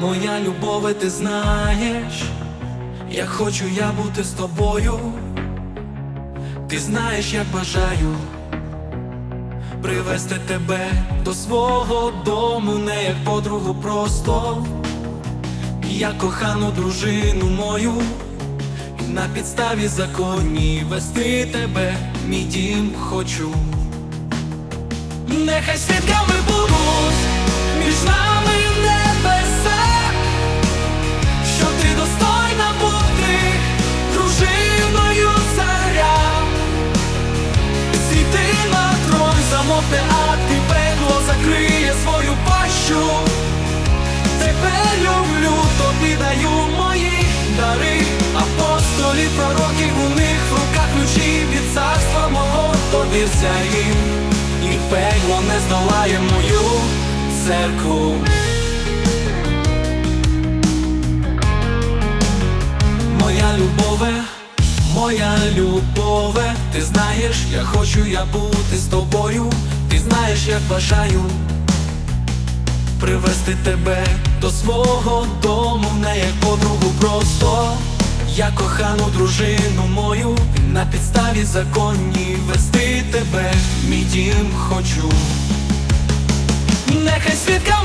Моя любове, ти знаєш, як хочу я бути з тобою. Ти знаєш, як бажаю привести тебе до свого дому, не як подругу просто, як кохану дружину мою, на підставі законні вести тебе, мій дім хочу. Нехай свідками будуть між нами пащу. Тебе люблю, тобі даю мої дари, апостолів, пророків, у них в руках ключі від царства мого, довірся їм, і пекло не здолає мою церкву. Моя любове, моя любове, ти знаєш, я хочу я бути з тобою, ти знаєш, як бажаю привести тебе до свого дому, не як подругу просто, я кохану дружину мою, на підставі законні вести тебе, мій дім хочу. Нехай свідками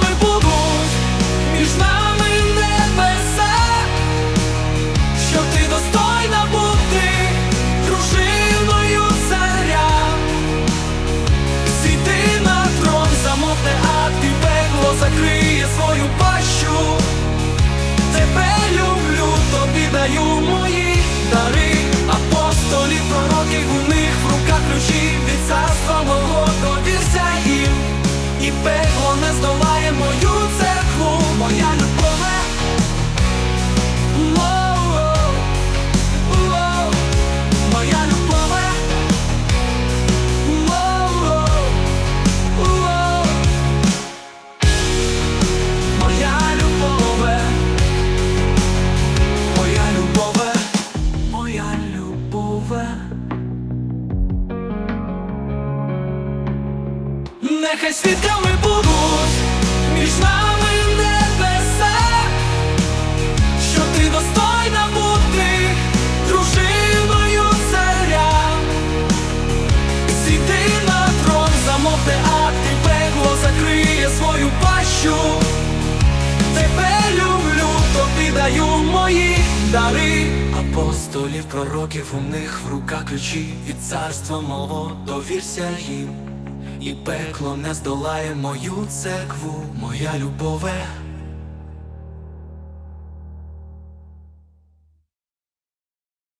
Нехай свідками будуть між нами небеса, що ти достойна бути дружиною царя. Сіти на трон, замовте, а ти пекло закриє свою пащу. Тебе люблю, тобі даю мої дари. Апостолів, пророків, у них в руках ключі від царства мого, довірся їм. І пекло не здолає мою церкву, моя любове.